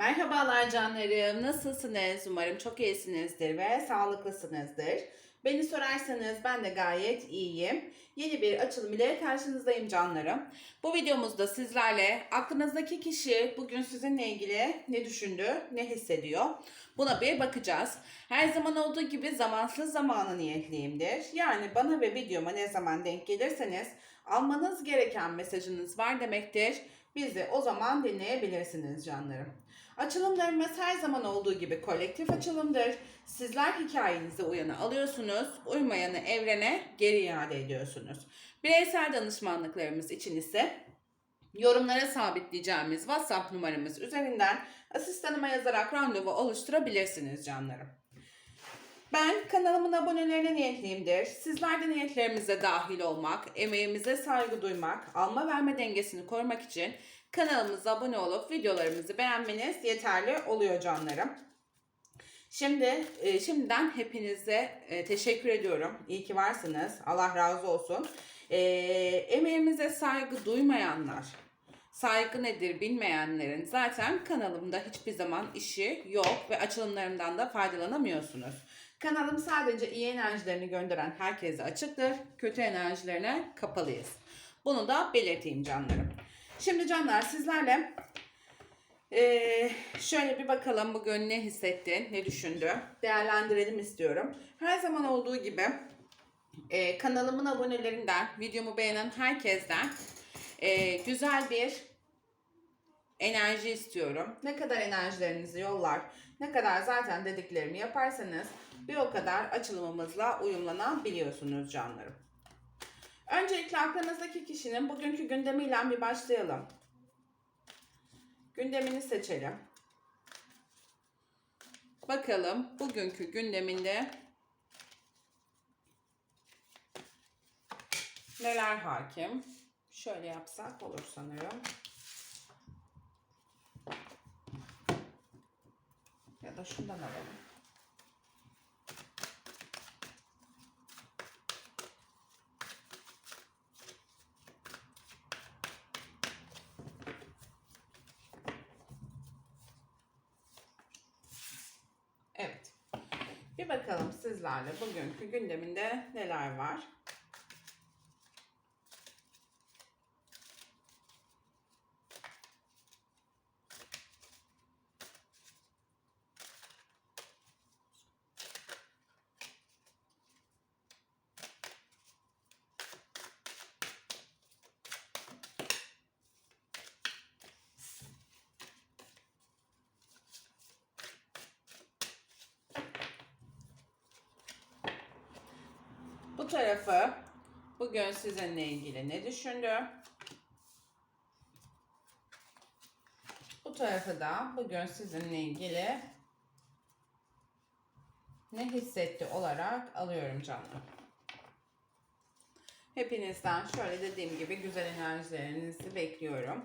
Merhabalar canlarım. Nasılsınız? Umarım çok iyisinizdir ve sağlıklısınızdır. Beni sorarsanız ben de gayet iyiyim. Yeni bir açılım ile karşınızdayım canlarım. Bu videomuzda sizlerle aklınızdaki kişi bugün sizinle ilgili ne düşündü, ne hissediyor? Buna bir bakacağız. Her zaman olduğu gibi zamansız zamanı niyetliyimdir. Yani bana ve videoma ne zaman denk gelirseniz almanız gereken mesajınız var demektir. Bizi o zaman dinleyebilirsiniz canlarım. Açılımlarımız her zaman olduğu gibi kolektif açılımdır. Sizler hikayenize uyanı alıyorsunuz, uymayanı evrene geri iade ediyorsunuz. Bireysel danışmanlıklarımız için ise yorumlara sabitleyeceğimiz WhatsApp numaramız üzerinden asistanıma yazarak randevu oluşturabilirsiniz canlarım. Ben kanalımın abonelerine niyetliyimdir. Sizler de niyetlerimize dahil olmak, emeğimize saygı duymak, alma verme dengesini korumak için kanalımıza abone olup videolarımızı beğenmeniz yeterli oluyor canlarım. Şimdi e, şimdiden hepinize e, teşekkür ediyorum. İyi ki varsınız. Allah razı olsun. E, emeğimize saygı duymayanlar, saygı nedir bilmeyenlerin zaten kanalımda hiçbir zaman işi yok ve açılımlarımdan da faydalanamıyorsunuz. Kanalım sadece iyi enerjilerini gönderen herkese açıktır. Kötü enerjilerine kapalıyız. Bunu da belirteyim canlarım. Şimdi canlar sizlerle ee, şöyle bir bakalım bugün ne hissetti, ne düşündü. Değerlendirelim istiyorum. Her zaman olduğu gibi e, kanalımın abonelerinden, videomu beğenen herkesten e, güzel bir enerji istiyorum. Ne kadar enerjilerinizi yollar, ne kadar zaten dediklerimi yaparsanız bir o kadar açılımımızla uyumlanabiliyorsunuz canlarım. Öncelikle aklınızdaki kişinin bugünkü gündemiyle bir başlayalım. Gündemini seçelim. Bakalım bugünkü gündeminde neler hakim? Şöyle yapsak olur sanırım. Ya da şundan alalım. Evet. Bir bakalım sizlerle bugünkü gündeminde neler var. Bu tarafı bugün sizinle ilgili ne düşündü? Bu tarafı da bugün sizinle ilgili ne hissetti olarak alıyorum canım. Hepinizden şöyle dediğim gibi güzel enerjilerinizi bekliyorum.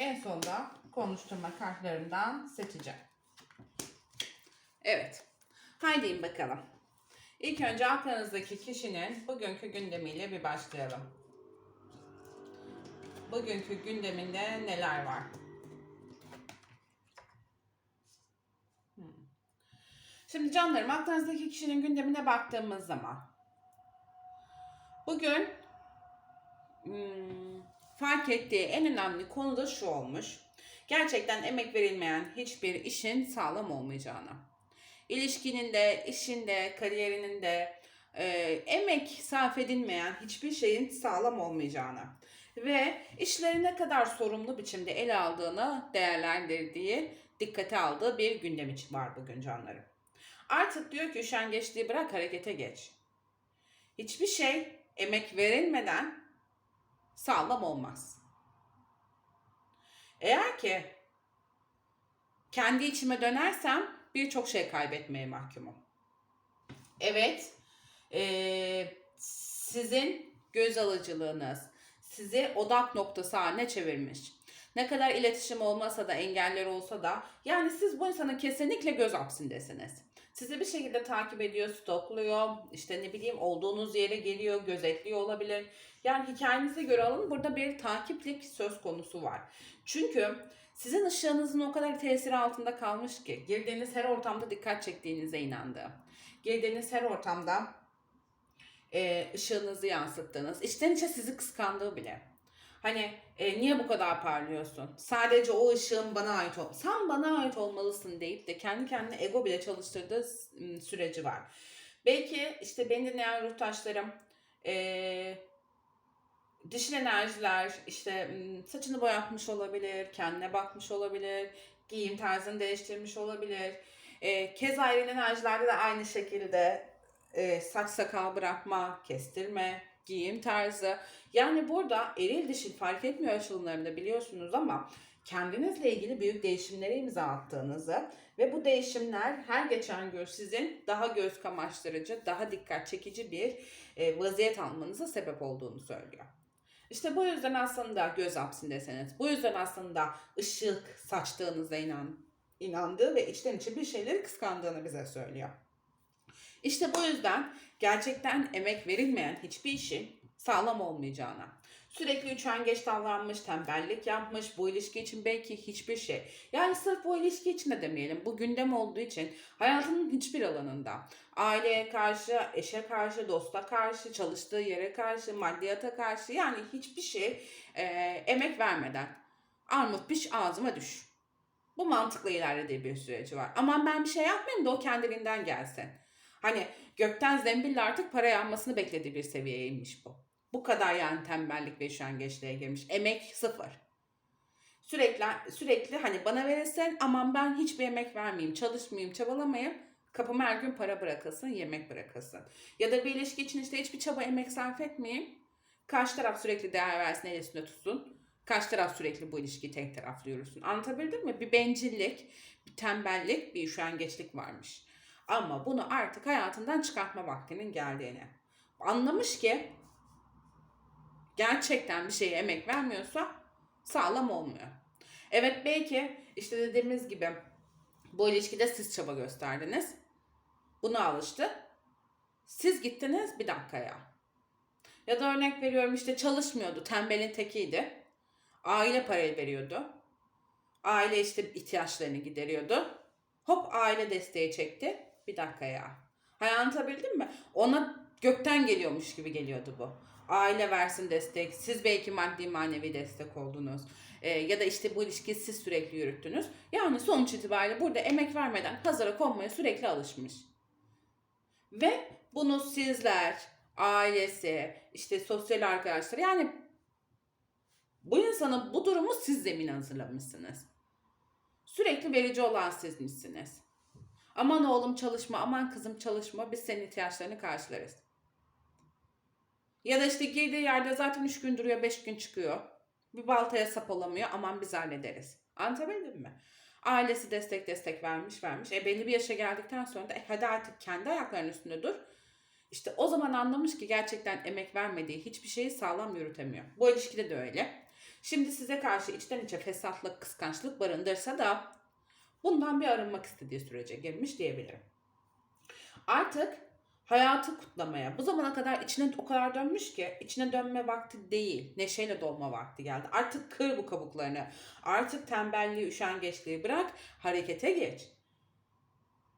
En sonda konuşturma kartlarımdan seçeceğim. Evet. Haydi bakalım. İlk önce aklınızdaki kişinin bugünkü gündemiyle bir başlayalım. Bugünkü gündeminde neler var? Hmm. Şimdi canlarım aklınızdaki kişinin gündemine baktığımız zaman bugün hmm, fark ettiği en önemli konu da şu olmuş. Gerçekten emek verilmeyen hiçbir işin sağlam olmayacağına. İlişkinin de, işin de, kariyerinin de e, emek sarf edilmeyen hiçbir şeyin sağlam olmayacağına ve işleri ne kadar sorumlu biçimde ele aldığını değerlendirdiği, dikkate aldığı bir gündem için var bugün canlarım. Artık diyor ki üşengeçliği bırak harekete geç. Hiçbir şey emek verilmeden sağlam olmaz. Eğer ki kendi içime dönersem birçok şey kaybetmeye mahkumum. Evet, eee, sizin göz alıcılığınız sizi odak noktası haline çevirmiş. Ne kadar iletişim olmasa da engeller olsa da yani siz bu insanın kesinlikle göz hapsindesiniz. Sizi bir şekilde takip ediyor, stokluyor, işte ne bileyim olduğunuz yere geliyor, gözetliyor olabilir. Yani hikayenize göre alın burada bir takiplik söz konusu var. Çünkü sizin ışığınızın o kadar tesiri altında kalmış ki girdiğiniz her ortamda dikkat çektiğinize inandı. Girdiğiniz her ortamda e, ışığınızı yansıttınız. İçten içe sizi kıskandığı bile. Hani e, niye bu kadar parlıyorsun? Sadece o ışığın bana ait ol. Sen bana ait olmalısın deyip de kendi kendine ego bile çalıştırdığı süreci var. Belki işte beni dinleyen ruhtaşlarım e, dişil enerjiler işte saçını boyatmış olabilir, kendine bakmış olabilir, giyim tarzını değiştirmiş olabilir. E, kez ayrı enerjilerde de aynı şekilde e, saç sakal bırakma, kestirme, giyim tarzı. Yani burada eril dişil fark etmiyor açılımlarında biliyorsunuz ama kendinizle ilgili büyük değişimlere imza attığınızı ve bu değişimler her geçen gün sizin daha göz kamaştırıcı, daha dikkat çekici bir e, vaziyet almanıza sebep olduğunu söylüyor. İşte bu yüzden aslında göz hapsindesiniz. Bu yüzden aslında ışık saçtığınıza inan, inandığı ve içten içe bir şeyleri kıskandığını bize söylüyor. İşte bu yüzden gerçekten emek verilmeyen hiçbir işin sağlam olmayacağına, sürekli üşengeç davranmış, tembellik yapmış, bu ilişki için belki hiçbir şey. Yani sırf bu ilişki için de demeyelim, bu gündem olduğu için hayatının hiçbir alanında aileye karşı, eşe karşı, dosta karşı, çalıştığı yere karşı, maddiyata karşı yani hiçbir şey e, emek vermeden armut piş ağzıma düş. Bu mantıkla ilerlediği bir süreci var. Aman ben bir şey yapmayayım da o kendiliğinden gelsin. Hani gökten zembille artık para yağmasını beklediği bir seviyeye inmiş bu. Bu kadar yani tembellik ve üşengeçliğe girmiş. Emek sıfır. Sürekli sürekli hani bana verirsen aman ben hiçbir emek vermeyeyim, çalışmayayım, çabalamayayım. Kapıma her gün para bırakılsın, yemek bırakılsın. Ya da bir ilişki için işte hiçbir çaba emek sarf etmeyeyim. Karşı taraf sürekli değer versin, el üstünde tutsun. Karşı taraf sürekli bu ilişkiyi tek taraflı yürüsün. Anlatabildim mi? Bir bencillik, bir tembellik, bir üşengeçlik varmış. Ama bunu artık hayatından çıkartma vaktinin geldiğini. Anlamış ki gerçekten bir şeye emek vermiyorsa sağlam olmuyor. Evet belki işte dediğimiz gibi bu ilişkide siz çaba gösterdiniz. Buna alıştı. Siz gittiniz bir dakikaya. Ya da örnek veriyorum işte çalışmıyordu. Tembelin tekiydi. Aile parayı veriyordu. Aile işte ihtiyaçlarını gideriyordu. Hop aile desteği çekti. Bir dakika ya. Hay anlatabildim mi? Ona gökten geliyormuş gibi geliyordu bu. Aile versin destek. Siz belki maddi manevi destek oldunuz. Ee, ya da işte bu ilişkiyi siz sürekli yürüttünüz. Yani sonuç itibariyle burada emek vermeden hazıra konmaya sürekli alışmış. Ve bunu sizler, ailesi, işte sosyal arkadaşlar yani bu insanın bu durumu siz zemin hazırlamışsınız. Sürekli verici olan sizmişsiniz. Aman oğlum çalışma, aman kızım çalışma, biz senin ihtiyaçlarını karşılarız. Ya da işte girdiği yerde zaten 3 gün duruyor, 5 gün çıkıyor. Bir baltaya sap olamıyor, aman biz hallederiz. Anlatabildim mi? Ailesi destek destek vermiş vermiş. E belli bir yaşa geldikten sonra da e, hadi artık kendi ayaklarının üstünde dur. İşte o zaman anlamış ki gerçekten emek vermediği hiçbir şeyi sağlam yürütemiyor. Bu ilişkide de öyle. Şimdi size karşı içten içe fesatlık, kıskançlık barındırsa da bundan bir arınmak istediği sürece girmiş diyebilirim. Artık hayatı kutlamaya, bu zamana kadar içine o kadar dönmüş ki içine dönme vakti değil, neşeyle dolma vakti geldi. Artık kır bu kabuklarını. Artık tembelliği, üşengeçliği bırak, harekete geç.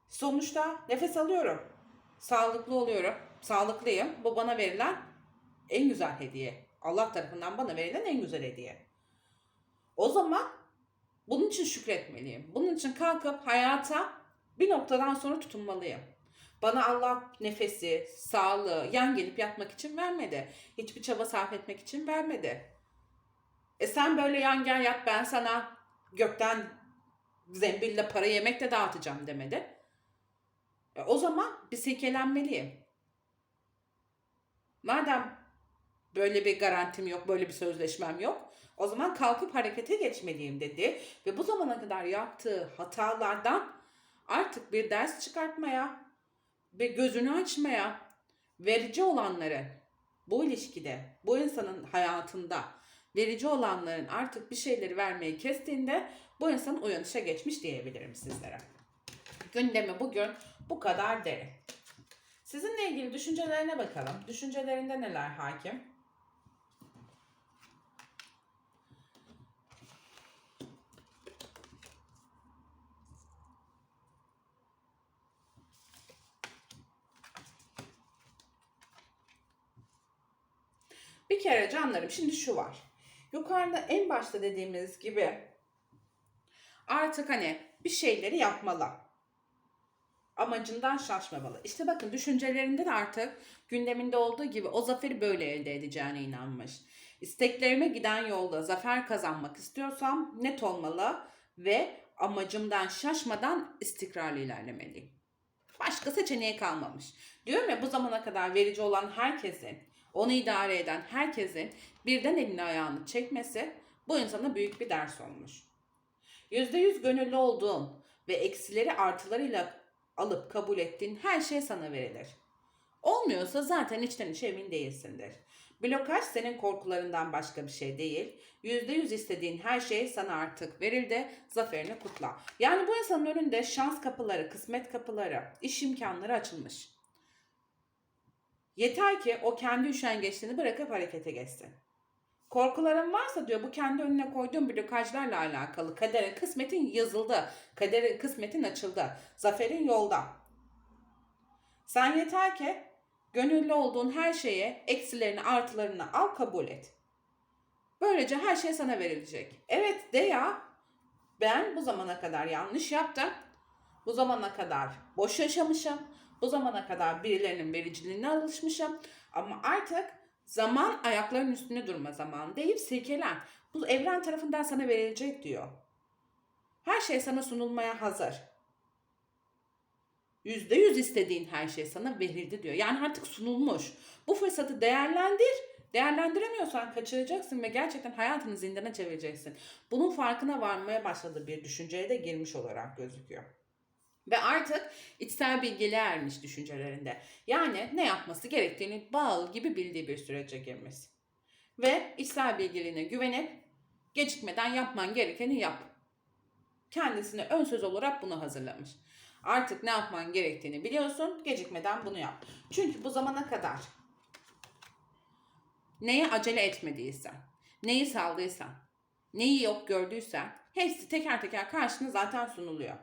Sonuçta nefes alıyorum. Sağlıklı oluyorum. Sağlıklıyım. Bu bana verilen en güzel hediye. Allah tarafından bana verilen en güzel hediye. O zaman bunun için şükretmeliyim. Bunun için kalkıp hayata bir noktadan sonra tutunmalıyım. Bana Allah nefesi, sağlığı, yan gelip yatmak için vermedi. Hiçbir çaba sarf etmek için vermedi. E sen böyle yan gel yat ben sana gökten zembille para yemek de dağıtacağım demedi. E o zaman bir silkelenmeliyim. Madem Böyle bir garantim yok, böyle bir sözleşmem yok. O zaman kalkıp harekete geçmeliyim dedi ve bu zamana kadar yaptığı hatalardan artık bir ders çıkartmaya ve gözünü açmaya, verici olanları bu ilişkide, bu insanın hayatında verici olanların artık bir şeyleri vermeyi kestiğinde bu insan uyanışa geçmiş diyebilirim sizlere. Gündemi bugün bu kadar derin. Sizinle ilgili düşüncelerine bakalım. Düşüncelerinde neler hakim? Bir kere canlarım şimdi şu var. Yukarıda en başta dediğimiz gibi artık hani bir şeyleri yapmalı. Amacından şaşmamalı. İşte bakın düşüncelerinde de artık gündeminde olduğu gibi o zaferi böyle elde edeceğine inanmış. İsteklerime giden yolda zafer kazanmak istiyorsam net olmalı ve amacımdan şaşmadan istikrarlı ilerlemeliyim. Başka seçeneği kalmamış. Diyorum ya bu zamana kadar verici olan herkesin, onu idare eden herkesin birden elini ayağını çekmesi bu insana büyük bir ders olmuş. %100 gönüllü olduğun ve eksileri artılarıyla alıp kabul ettiğin her şey sana verilir. Olmuyorsa zaten içten içe emin değilsindir. Blokaj senin korkularından başka bir şey değil. %100 istediğin her şey sana artık verildi. Zaferini kutla. Yani bu insanın önünde şans kapıları, kısmet kapıları, iş imkanları açılmış. Yeter ki o kendi üşengeçliğini bırakıp harekete geçsin. Korkuların varsa diyor bu kendi önüne koyduğun blokajlarla alakalı. Kaderin, kısmetin yazıldı. Kaderin, kısmetin açıldı. Zaferin yolda. Sen yeter ki gönüllü olduğun her şeye eksilerini artılarını al kabul et. Böylece her şey sana verilecek. Evet de ya ben bu zamana kadar yanlış yaptım. Bu zamana kadar boş yaşamışım. Bu zamana kadar birilerinin vericiliğine alışmışım. Ama artık zaman ayaklarının üstünde durma zamanı deyip silkelen. Bu evren tarafından sana verilecek diyor. Her şey sana sunulmaya hazır. Yüzde yüz istediğin her şey sana verildi diyor. Yani artık sunulmuş. Bu fırsatı değerlendir. Değerlendiremiyorsan kaçıracaksın ve gerçekten hayatını zindana çevireceksin. Bunun farkına varmaya başladığı bir düşünceye de girmiş olarak gözüküyor. Ve artık içsel bilgeliğe ermiş düşüncelerinde. Yani ne yapması gerektiğini bağlı gibi bildiği bir sürece girmiş. Ve içsel bilgiliğine güvenip gecikmeden yapman gerekeni yap. Kendisine ön söz olarak bunu hazırlamış. Artık ne yapman gerektiğini biliyorsun, gecikmeden bunu yap. Çünkü bu zamana kadar neye acele etmediysen, neyi saldıysan, neyi yok gördüysen hepsi teker teker karşına zaten sunuluyor.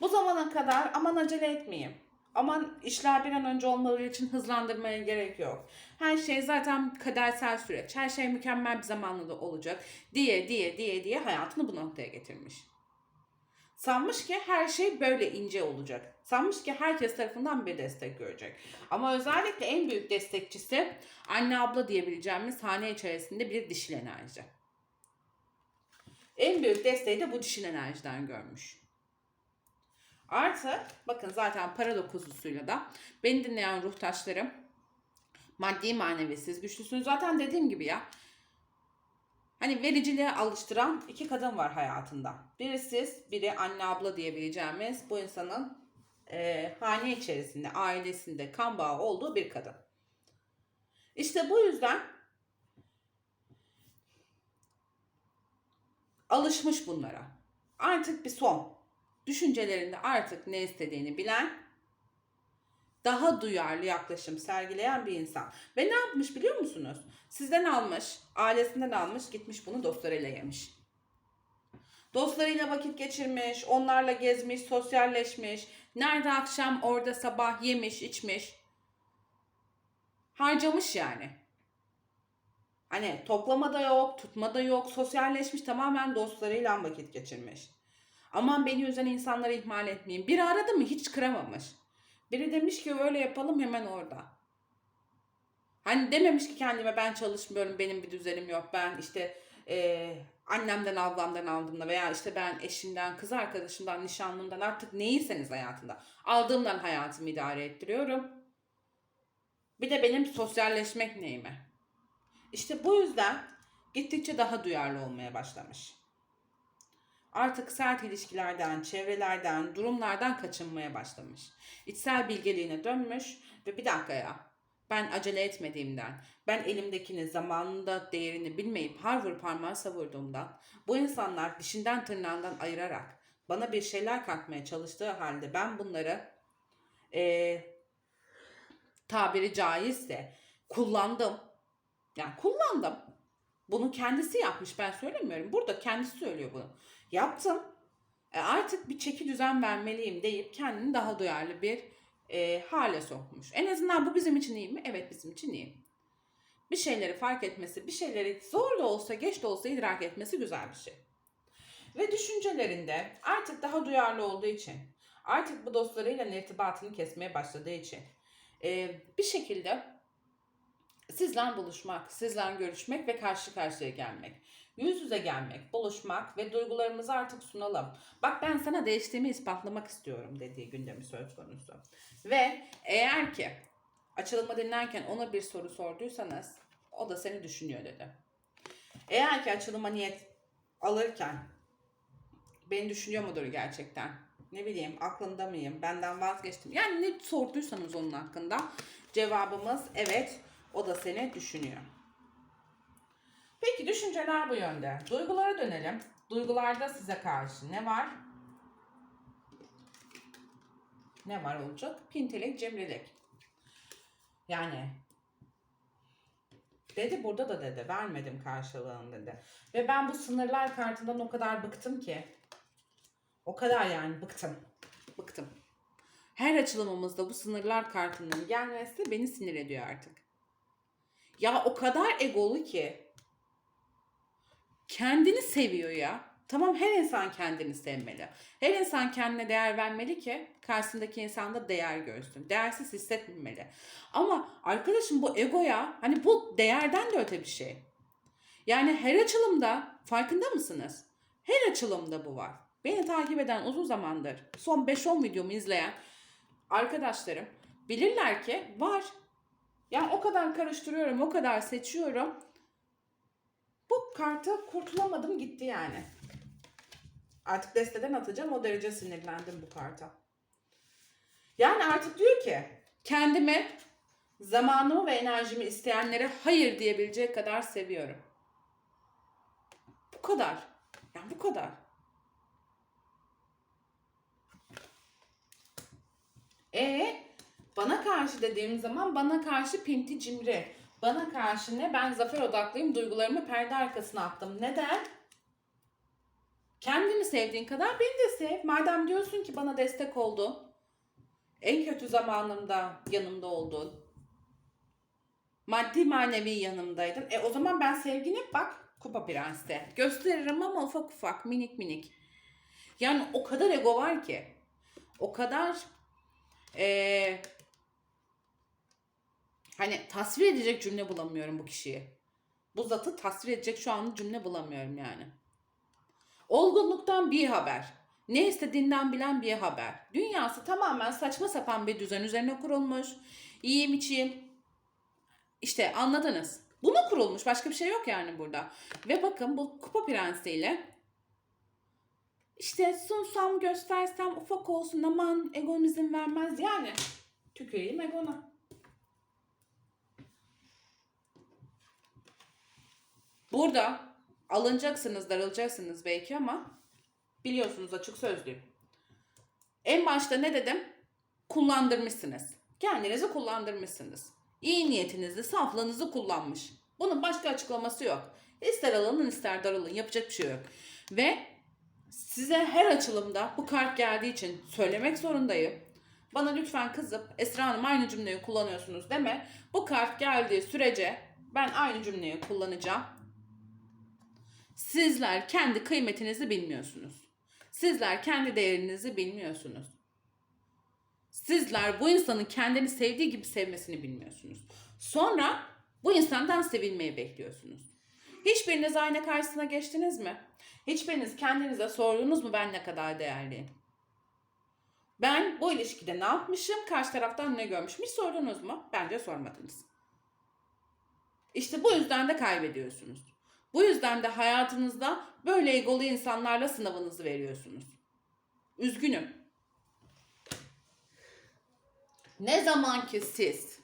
Bu zamana kadar aman acele etmeyeyim. Aman işler bir an önce olmaları için hızlandırmaya gerek yok. Her şey zaten kadersel süreç. Her şey mükemmel bir zamanla da olacak diye diye diye diye hayatını bu noktaya getirmiş. Sanmış ki her şey böyle ince olacak. Sanmış ki herkes tarafından bir destek görecek. Ama özellikle en büyük destekçisi anne abla diyebileceğimiz hane içerisinde bir dişil enerji. En büyük desteği de bu dişil enerjiden görmüş. Artı bakın zaten para dokuzlusuyla da beni dinleyen ruhtaşlarım maddi manevi siz güçlüsünüz. Zaten dediğim gibi ya hani vericiliğe alıştıran iki kadın var hayatında. Biri siz, biri anne abla diyebileceğimiz bu insanın e, hane içerisinde, ailesinde kan bağı olduğu bir kadın. İşte bu yüzden alışmış bunlara. Artık bir son düşüncelerinde artık ne istediğini bilen, daha duyarlı yaklaşım sergileyen bir insan. Ve ne yapmış biliyor musunuz? Sizden almış, ailesinden almış, gitmiş bunu dostlarıyla yemiş. Dostlarıyla vakit geçirmiş, onlarla gezmiş, sosyalleşmiş. Nerede akşam, orada sabah yemiş, içmiş. Harcamış yani. Hani toplama da yok, tutma da yok, sosyalleşmiş, tamamen dostlarıyla vakit geçirmiş. Aman beni üzen insanları ihmal etmeyeyim. Biri aradı mı hiç kıramamış. Biri demiş ki öyle yapalım hemen orada. Hani dememiş ki kendime ben çalışmıyorum benim bir düzenim yok. Ben işte e, annemden ablamdan aldığımda veya işte ben eşimden kız arkadaşımdan nişanlımdan artık neyseniz hayatında aldığımdan hayatımı idare ettiriyorum. Bir de benim sosyalleşmek neyime. İşte bu yüzden gittikçe daha duyarlı olmaya başlamış. Artık sert ilişkilerden, çevrelerden, durumlardan kaçınmaya başlamış. İçsel bilgeliğine dönmüş ve bir dakika ya ben acele etmediğimden, ben elimdekini zamanında değerini bilmeyip har vur parmağı savurduğumdan, bu insanlar dişinden tırnağından ayırarak bana bir şeyler katmaya çalıştığı halde ben bunları eee, tabiri caizse kullandım. Yani kullandım. Bunu kendisi yapmış ben söylemiyorum. Burada kendisi söylüyor bunu. Yaptım. E artık bir çeki düzen vermeliyim deyip kendini daha duyarlı bir e, hale sokmuş. En azından bu bizim için iyi mi? Evet bizim için iyi. Bir şeyleri fark etmesi, bir şeyleri zor da olsa geç de olsa idrak etmesi güzel bir şey. Ve düşüncelerinde artık daha duyarlı olduğu için, artık bu dostlarıyla irtibatını kesmeye başladığı için e, bir şekilde sizle buluşmak, sizle görüşmek ve karşı karşıya gelmek. Yüz yüze gelmek, buluşmak ve duygularımızı artık sunalım. Bak ben sana değiştiğimi ispatlamak istiyorum dediği gündemi söz konusu. Ve eğer ki açılımı dinlerken ona bir soru sorduysanız o da seni düşünüyor dedi. Eğer ki açılıma niyet alırken beni düşünüyor mudur gerçekten? Ne bileyim aklında mıyım? Benden vazgeçtim. Yani ne sorduysanız onun hakkında cevabımız evet o da seni düşünüyor. Peki düşünceler bu yönde. Duygulara dönelim. Duygularda size karşı ne var? Ne var olacak? Pintilik, cimrilik. Yani dedi burada da dedi vermedim karşılığını dedi. Ve ben bu sınırlar kartından o kadar bıktım ki. O kadar yani bıktım. Bıktım. Her açılımımızda bu sınırlar kartının gelmesi beni sinir ediyor artık. Ya o kadar egolu ki kendini seviyor ya. Tamam her insan kendini sevmeli. Her insan kendine değer vermeli ki karşısındaki insan da değer görsün. Değersiz hissetmemeli. Ama arkadaşım bu egoya hani bu değerden de öte bir şey. Yani her açılımda farkında mısınız? Her açılımda bu var. Beni takip eden uzun zamandır son 5-10 videomu izleyen arkadaşlarım bilirler ki var. Yani o kadar karıştırıyorum, o kadar seçiyorum. Bu kartı kurtulamadım gitti yani. Artık desteden atacağım o derece sinirlendim bu karta. Yani artık diyor ki kendimi zamanımı ve enerjimi isteyenlere hayır diyebilecek kadar seviyorum. Bu kadar. Yani bu kadar. E bana karşı dediğim zaman bana karşı pinti cimri. Bana karşı ne? Ben zafer odaklıyım. Duygularımı perde arkasına attım. Neden? Kendini sevdiğin kadar beni de sev. Madem diyorsun ki bana destek oldun. En kötü zamanımda yanımda oldun. Maddi manevi yanımdaydın. E o zaman ben sevgini bak Kupa Prens'te. Gösteririm ama ufak ufak minik minik. Yani o kadar ego var ki. O kadar eee Hani tasvir edecek cümle bulamıyorum bu kişiyi. Bu zatı tasvir edecek şu an cümle bulamıyorum yani. Olgunluktan bir haber. Ne istediğinden bilen bir haber. Dünyası tamamen saçma sapan bir düzen üzerine kurulmuş. Yiyeyim içeyim. İşte anladınız. Buna kurulmuş. Başka bir şey yok yani burada. Ve bakın bu kupa prensiyle işte sunsam göstersem ufak olsun aman egom izin vermez yani. Tüküreyim egona. Burada alınacaksınız, darılacaksınız belki ama biliyorsunuz açık sözlüyüm. En başta ne dedim? Kullandırmışsınız. Kendinizi kullandırmışsınız. İyi niyetinizi, saflığınızı kullanmış. Bunun başka açıklaması yok. İster alının ister darılın. Yapacak bir şey yok. Ve size her açılımda bu kart geldiği için söylemek zorundayım. Bana lütfen kızıp Esra Hanım aynı cümleyi kullanıyorsunuz deme. Bu kart geldiği sürece ben aynı cümleyi kullanacağım. Sizler kendi kıymetinizi bilmiyorsunuz. Sizler kendi değerinizi bilmiyorsunuz. Sizler bu insanın kendini sevdiği gibi sevmesini bilmiyorsunuz. Sonra bu insandan sevilmeyi bekliyorsunuz. Hiçbiriniz ayna karşısına geçtiniz mi? Hiçbiriniz kendinize sordunuz mu ben ne kadar değerliyim? Ben bu ilişkide ne yapmışım? Karşı taraftan ne görmüşüm? Hiç sordunuz mu? Bence sormadınız. İşte bu yüzden de kaybediyorsunuz. Bu yüzden de hayatınızda böyle egolu insanlarla sınavınızı veriyorsunuz. Üzgünüm. Ne zaman ki siz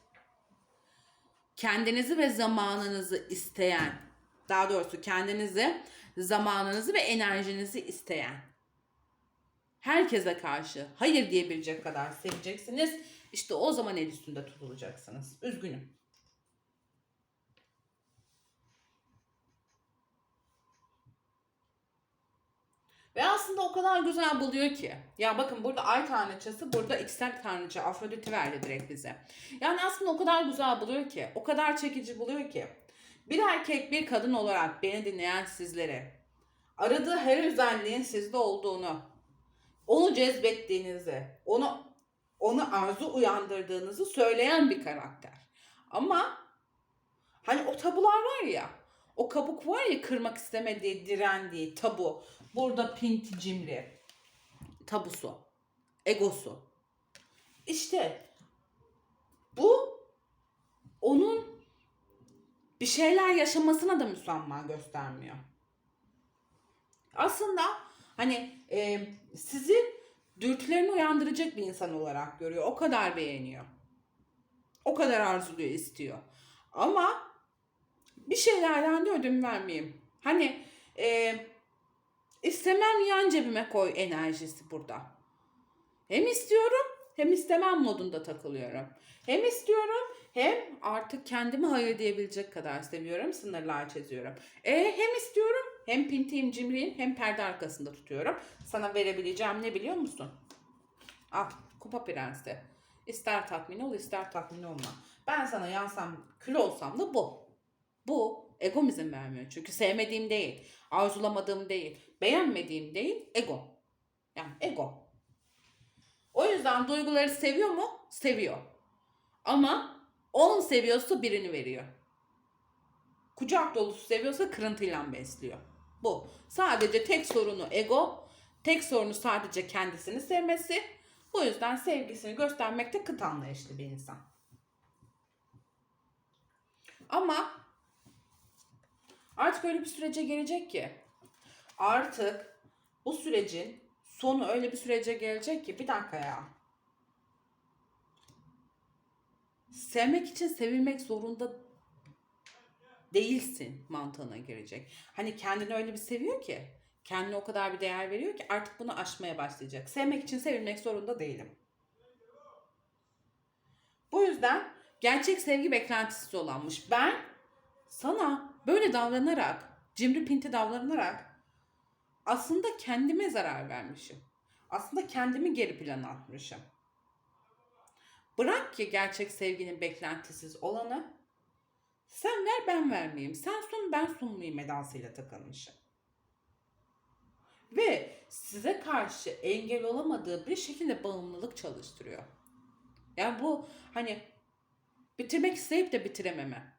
kendinizi ve zamanınızı isteyen, daha doğrusu kendinizi, zamanınızı ve enerjinizi isteyen herkese karşı hayır diyebilecek kadar seveceksiniz. İşte o zaman el üstünde tutulacaksınız. Üzgünüm. Ve aslında o kadar güzel buluyor ki. Ya bakın burada ay tanrıçası, burada iksel tanrıça Afrodit'i verdi direkt bize. Yani aslında o kadar güzel buluyor ki, o kadar çekici buluyor ki. Bir erkek bir kadın olarak beni dinleyen sizlere aradığı her özelliğin sizde olduğunu, onu cezbettiğinizi, onu onu arzu uyandırdığınızı söyleyen bir karakter. Ama hani o tabular var ya, o kabuk var ya kırmak istemediği, direndiği tabu. Burada pinti cimri. Tabusu. Egosu. İşte bu onun bir şeyler yaşamasına da müsamaha göstermiyor. Aslında hani e, sizi dürtülerini uyandıracak bir insan olarak görüyor. O kadar beğeniyor. O kadar arzuluyor, istiyor. Ama bir şeylerden de ödün vermeyeyim. Hani e, istemem yan cebime koy enerjisi burada. Hem istiyorum hem istemem modunda takılıyorum. Hem istiyorum hem artık kendimi hayır diyebilecek kadar seviyorum. Sınırlar çiziyorum. E hem istiyorum hem pintiyim cimriyim hem perde arkasında tutuyorum. Sana verebileceğim ne biliyor musun? Al kupa prensi. İster tatmin ol ister tatmin olma. Ben sana yansam kül olsam da bu. Bu egom izin vermiyor. Çünkü sevmediğim değil, arzulamadığım değil, beğenmediğim değil, ego. Yani ego. O yüzden duyguları seviyor mu? Seviyor. Ama 10 seviyorsa birini veriyor. Kucak dolusu seviyorsa kırıntıyla besliyor. Bu. Sadece tek sorunu ego. Tek sorunu sadece kendisini sevmesi. Bu yüzden sevgisini göstermekte kıt anlayışlı bir insan. Ama artık öyle bir sürece gelecek ki artık bu sürecin sonu öyle bir sürece gelecek ki bir dakika ya. Sevmek için sevilmek zorunda değilsin mantığına girecek. Hani kendini öyle bir seviyor ki, kendine o kadar bir değer veriyor ki artık bunu aşmaya başlayacak. Sevmek için sevilmek zorunda değilim. Bu yüzden gerçek sevgi beklentisiz olanmış. Ben sana böyle davranarak, cimri pinti davranarak aslında kendime zarar vermişim. Aslında kendimi geri plana atmışım. Bırak ki gerçek sevginin beklentisiz olanı sen ver ben vermeyeyim. Sen sun ben sunmayayım edasıyla takılmışım. Ve size karşı engel olamadığı bir şekilde bağımlılık çalıştırıyor. Yani bu hani bitirmek isteyip de bitirememe.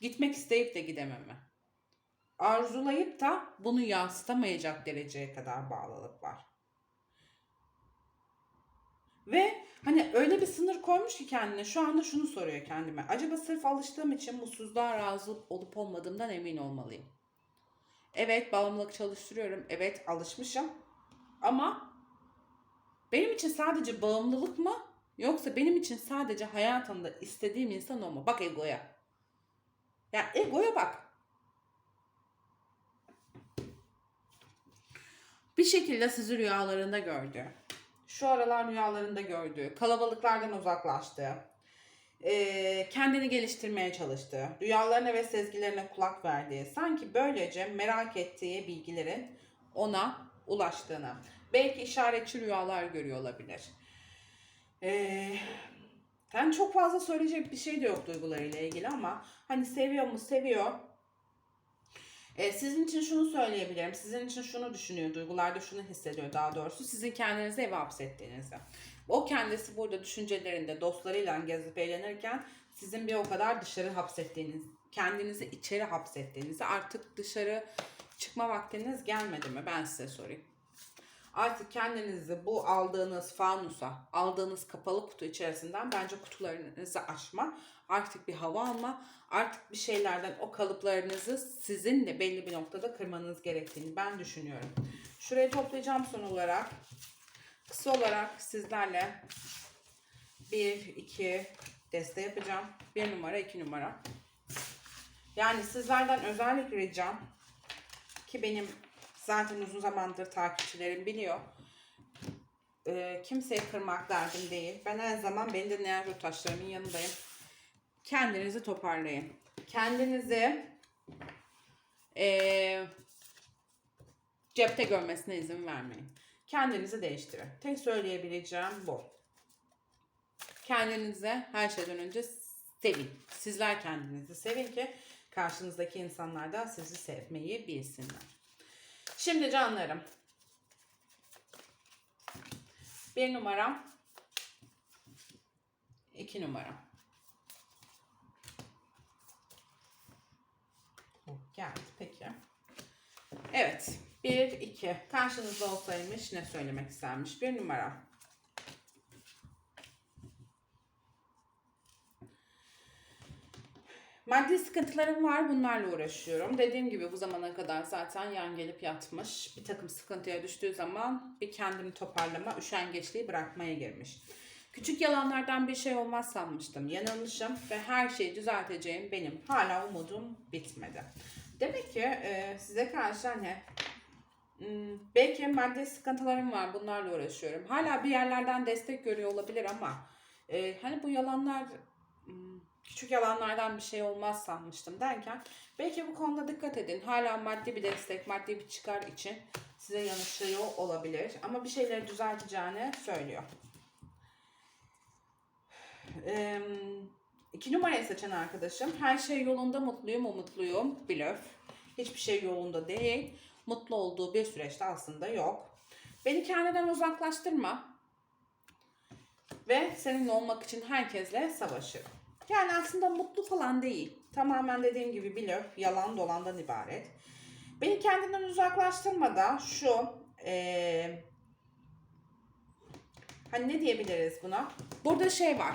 Gitmek isteyip de gidememe. Arzulayıp da bunu yansıtamayacak dereceye kadar bağlılık var. Ve hani öyle bir sınır koymuş ki kendine şu anda şunu soruyor kendime. Acaba sırf alıştığım için mutsuzluğa razı olup olmadığımdan emin olmalıyım. Evet bağımlılık çalıştırıyorum. Evet alışmışım. Ama benim için sadece bağımlılık mı? Yoksa benim için sadece hayatımda istediğim insan o mu? Bak egoya. Ya egoya bak. Bir şekilde sizi rüyalarında gördü. Şu aralar rüyalarında gördü. Kalabalıklardan uzaklaştı. Ee, kendini geliştirmeye çalıştı. Rüyalarına ve sezgilerine kulak verdi. Sanki böylece merak ettiği bilgilerin ona ulaştığını. Belki işaretçi rüyalar görüyor olabilir. Ee, yani çok fazla söyleyecek bir şey de yok duygularıyla ilgili ama hani seviyor mu seviyor. Ee, sizin için şunu söyleyebilirim. Sizin için şunu düşünüyor. Duygularda şunu hissediyor daha doğrusu. Sizin kendinizi eve hapsettiğinizi. O kendisi burada düşüncelerinde dostlarıyla gezip eğlenirken sizin bir o kadar dışarı hapsettiğiniz, kendinizi içeri hapsettiğinizi artık dışarı çıkma vaktiniz gelmedi mi? Ben size sorayım. Artık kendinizi bu aldığınız fanusa, aldığınız kapalı kutu içerisinden bence kutularınızı açma. Artık bir hava alma. Artık bir şeylerden o kalıplarınızı sizin de belli bir noktada kırmanız gerektiğini ben düşünüyorum. Şurayı toplayacağım son olarak. Kısa olarak sizlerle 1, 2 deste yapacağım. 1 numara, 2 numara. Yani sizlerden özellikle ricam ki benim zaten uzun zamandır takipçilerim biliyor. Ee, kimseyi kırmak derdim değil. Ben her zaman beni dinleyen yurttaşlarımın yanındayım. Kendinizi toparlayın. Kendinizi ee, cepte görmesine izin vermeyin. Kendinizi değiştirin. Tek söyleyebileceğim bu. Kendinize her şeyden önce sevin. Sizler kendinizi sevin ki karşınızdaki insanlar da sizi sevmeyi bilsinler. Şimdi canlarım. Bir numaram. iki numaram. Geldi peki. Evet. Bir, iki. Karşınızda olsaymış ne söylemek istermiş? Bir numara. Maddi sıkıntılarım var. Bunlarla uğraşıyorum. Dediğim gibi bu zamana kadar zaten yan gelip yatmış. Bir takım sıkıntıya düştüğü zaman bir kendimi toparlama, üşengeçliği bırakmaya girmiş. Küçük yalanlardan bir şey olmaz sanmıştım. Yanılmışım ve her şeyi düzelteceğim benim. Hala umudum bitmedi. Demek ki e, size karşı hani Hmm, belki maddi sıkıntılarım var. Bunlarla uğraşıyorum. Hala bir yerlerden destek görüyor olabilir ama e, hani bu yalanlar hmm, küçük yalanlardan bir şey olmaz sanmıştım derken belki bu konuda dikkat edin. Hala maddi bir destek, maddi bir çıkar için size yanışıyor olabilir. Ama bir şeyleri düzelteceğini söylüyor. Eee iki numarayı seçen arkadaşım her şey yolunda mutluyum umutluyum blöf. Hiçbir şey yolunda değil. Mutlu olduğu bir süreçte aslında yok. Beni kendinden uzaklaştırma. Ve seninle olmak için herkesle savaşır. Yani aslında mutlu falan değil. Tamamen dediğim gibi blöf, yalan dolandan ibaret. Beni kendinden uzaklaştırma da şu eee hani ne diyebiliriz buna? Burada şey var.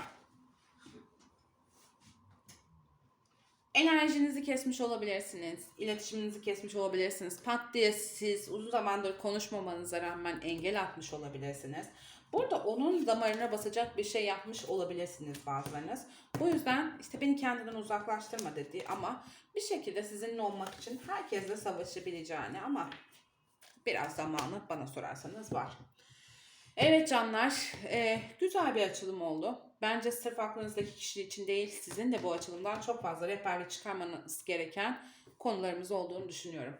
Enerjinizi kesmiş olabilirsiniz. iletişiminizi kesmiş olabilirsiniz. Pat diye siz uzun zamandır konuşmamanıza rağmen engel atmış olabilirsiniz. Burada onun damarına basacak bir şey yapmış olabilirsiniz bazılarınız. Bu yüzden işte beni kendinden uzaklaştırma dedi ama bir şekilde sizinle olmak için herkesle savaşabileceğini ama biraz zamanı bana sorarsanız var. Evet canlar, e, güzel bir açılım oldu. Bence sırf aklınızdaki kişi için değil, sizin de bu açılımdan çok fazla rehberlik çıkarmanız gereken konularımız olduğunu düşünüyorum.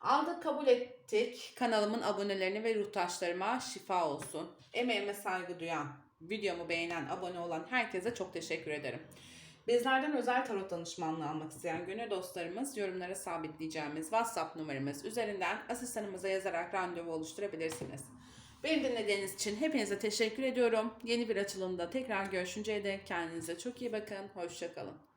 Aldık, kabul ettik. Kanalımın abonelerine ve ruhtaşlarıma şifa olsun. Emeğime saygı duyan, videomu beğenen, abone olan herkese çok teşekkür ederim. Bizlerden özel tarot danışmanlığı almak isteyen gönül dostlarımız yorumlara sabitleyeceğimiz WhatsApp numaramız üzerinden asistanımıza yazarak randevu oluşturabilirsiniz. Beni dinlediğiniz için hepinize teşekkür ediyorum. Yeni bir açılımda tekrar görüşünceye dek kendinize çok iyi bakın. Hoşçakalın.